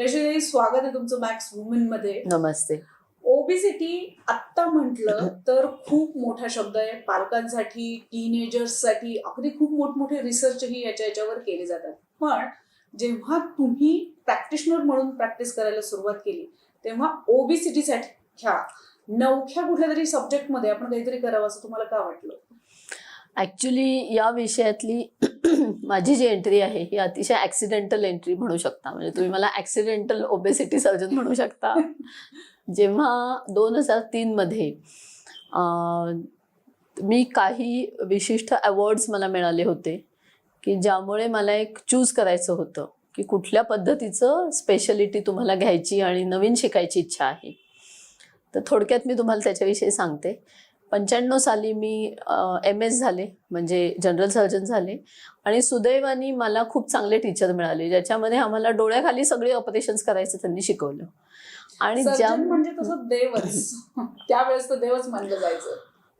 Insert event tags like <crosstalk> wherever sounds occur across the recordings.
त्याच्यासाठी स्वागत आहे तुमचं मॅक्स वुमेन मध्ये. नमस्ते. ओबिसिटी आत्ता म्हटलं <clears throat> तर खूप मोठा शब्द आहे. पालकांसाठी टीनेजर्ससाठी अगदी खूप मोठमोठे रिसर्चही याच्या याच्यावर केले जातात. पण जेव्हा तुम्ही प्रॅक्टिशनर म्हणून प्रॅक्टिस करायला सुरुवात केली तेव्हा ओबिसिटीसाठीच्या नवख्या कुठल्या तरी सब्जेक्टमध्ये आपण काहीतरी करावं असं तुम्हाला का वाटलं? ॲक्च्युली या विषयातली माझी जी एंट्री आहे ही अतिशय ॲक्सिडेंटल एंट्री म्हणू शकता. म्हणजे तुम्ही मला ॲक्सिडेंटल ओबेसिटी सर्जन म्हणू शकता. <laughs> जेव्हा दोन हजार तीनमध्ये मी काही विशिष्ट अवॉर्ड्स मला मिळाले होते की ज्यामुळे मला एक चूज करायचं होतं की कुठल्या पद्धतीचं स्पेशलिटी तुम्हाला घ्यायची आणि नवीन शिकायची इच्छा आहे. तर थोडक्यात मी तुम्हाला त्याच्याविषयी सांगते. पंच्याण्णव साली मी एम एस झाले म्हणजे जनरल सर्जन झाले. आणि सुदैवाने मला खूप चांगले टीचर मिळाले ज्याच्यामध्ये आम्हाला डोळ्याखाली सगळे ऑपरेशन्स करायचं त्यांनी शिकवलं. आणि ज्या म्हणजे तसं देवच. <laughs> त्यावेळेस तर देवच मानलं जायचं.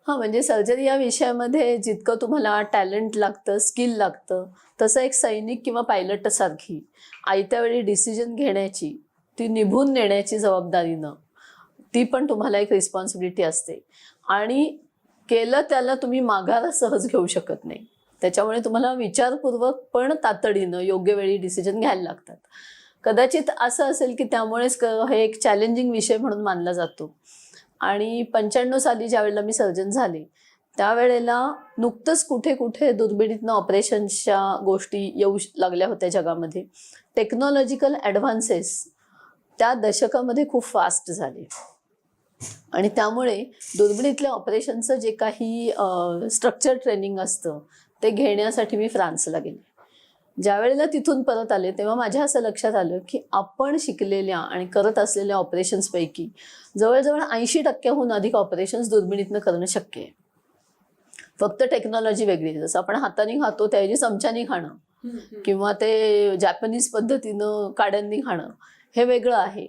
हां म्हणजे सर्जरी या विषयामध्ये जितकं तुम्हाला टॅलेंट लागतं स्किल लागतं तसं एक सैनिक किंवा पायलट सारखी आयत्या वेळी डिसिजन घेण्याची ती निभून नेण्याची जबाबदारीनं ती पण तुम्हाला एक रिस्पॉन्सिबिलिटी असते. आणि केलं त्याला तुम्ही माघार सहज घेऊ शकत नाही. त्याच्यामुळे तुम्हाला विचारपूर्वक पण तातडीनं योग्य वेळी डिसिजन घ्यायला लागतात. कदाचित असं असेल की त्यामुळेच हे एक चॅलेंजिंग विषय म्हणून मानला जातो. आणि पंच्याण्णव साली ज्यावेळेला मी सर्जन झाले त्यावेळेला नुकतंच कुठे कुठे दुर्बिणीतनं ऑपरेशन्सच्या गोष्टी येऊ लागल्या होत्या जगामध्ये. टेक्नॉलॉजिकल ॲडव्हान्सेस त्या दशकामध्ये खूप फास्ट झाले. आणि त्यामुळे दुर्बिणीतल्या ऑपरेशनचं जे काही स्ट्रक्चर ट्रेनिंग असतं ते घेण्यासाठी मी फ्रान्सला गेले. ज्या वेळेला तिथून परत आले तेव्हा माझ्या असं लक्षात आलं की आपण शिकलेल्या आणि करत असलेल्या ऑपरेशन्सपैकी जवळजवळ ऐंशी टक्क्याहून अधिक ऑपरेशन्स दुर्बिणीतनं करणं शक्य आहे. फक्त टेक्नॉलॉजी वेगळी आहे. जसं आपण हाताने खातो त्याऐवजी चमच्याने खाणं किंवा ते जॅपनीज पद्धतीनं काड्यांनी खाणं हे वेगळं आहे.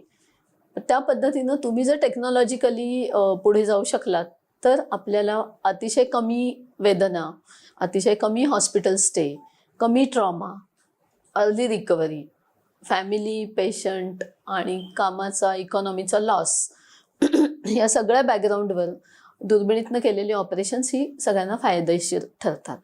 त्या पद्धतीनं तुम्ही जर टेक्नॉलॉजिकली पुढे जाऊ शकलात तर आपल्याला अतिशय कमी वेदना अतिशय कमी हॉस्पिटल स्टे कमी trauma early recovery family patient आणि कामाचा इकॉनॉमीचा लॉस <clears throat> या सगळ्या बॅकग्राऊंडवर दुर्बिणीतनं केलेली ऑपरेशन्स ही सगळ्यांना फायदेशीर ठरतात.